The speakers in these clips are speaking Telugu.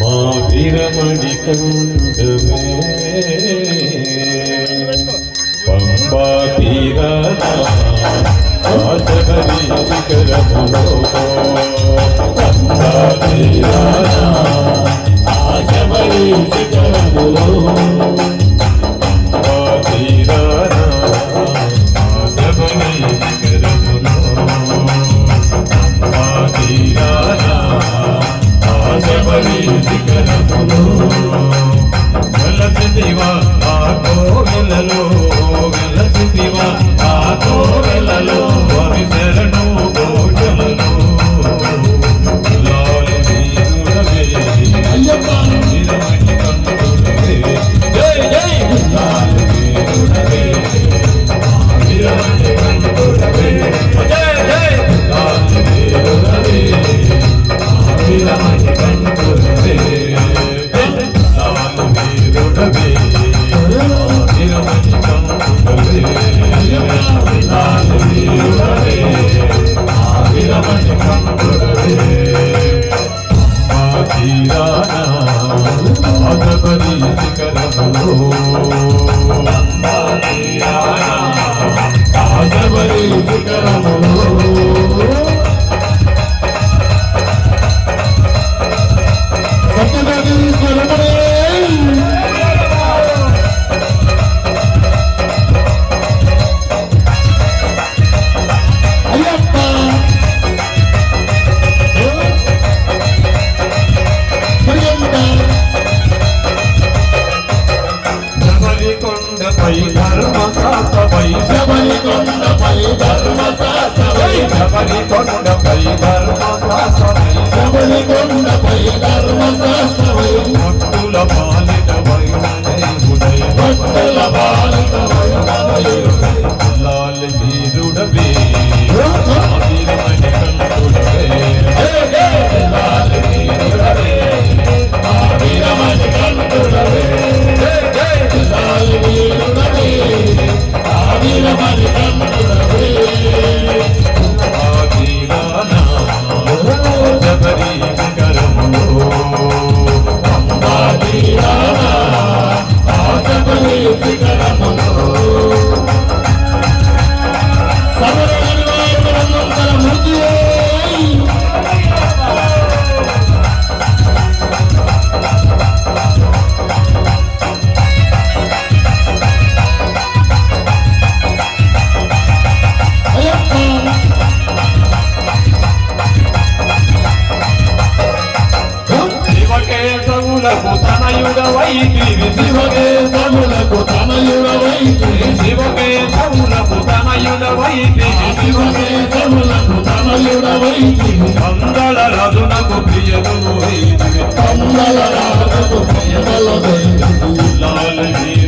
మా వీరమణి కరుణుడమే పంబా తీరానా రాజహరి కరములో. జీవులకు తనయుడవై జీవకేతములకు తనయుడవై జీవకేతములకు తనయుడవై జీవకేతములకు తనయుడవై కందల రాజునకు ప్రియము కందల రాజునకు ప్రియములై లాలి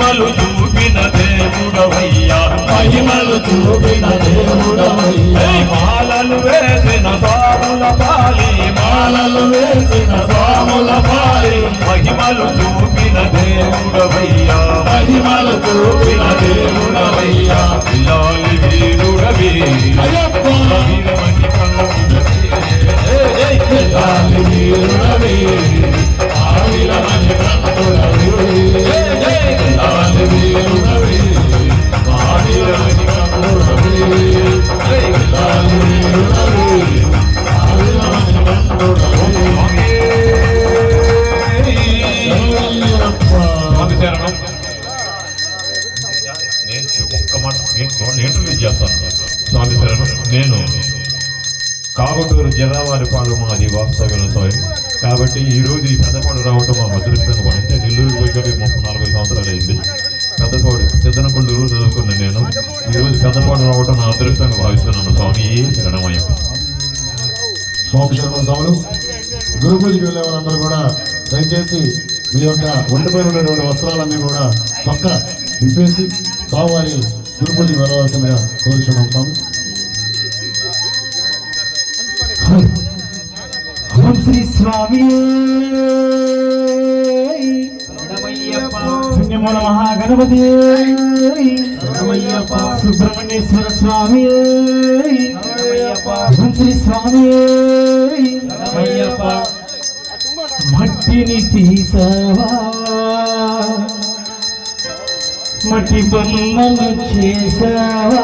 మహిమలు చూపిన దేవుడవయ్యా. మహిమలు చూపిన దేవుడవయ్యా. మాలలు వేసిన సాముల పాలి. మాలలు వేసిన సాముల పాలి. మహిమలు చూపిన దేవుడవయ్యా. మహిమలు చూపిన దేవుడవయ్యా. పిల్లాలి వీరుడవి. ఆవిల పిల్లాలి వీరుడవి. ఆవిల మణి నేను కావటూరు జిల్లా వారి పాలు మాది వాస్తవ్యం స్వామి కాబట్టి ఈరోజు ఈ పెద్దపాడు రావటం మా అదృష్టంగా పడింది నెల్లూరు పోయి ముప్పై నలభై సంవత్సరాలు అయింది. పెద్దపాడు సిద్ధనకొండూరు చదువుకున్న నేను ఈ రోజు పెద్దపాడు రావటం నా అదృష్టంగా భావిస్తున్నాను స్వామి శరణమయ్యప్ప స్వామి శర్మ స్వాములు గురు వెళ్ళే వారందరూ కూడా దయచేసి మీ యొక్క ఒంటిపైన ఉన్నటువంటి వస్త్రాలన్నీ కూడా పక్క విప్పేసి స్వామివారి గురుపూజకి వెళ్ళవలసిందిగా కోరుచున్నాం స్వామి. ఓం శ్రీ స్వామి పుణ్యముల మహాగణపతి సుబ్రహ్మణ్యేశ్వర స్వామి ఓం శ్రీ స్వామి మట్టిని తీసావా మట్టి బొమ్మను చేసావా.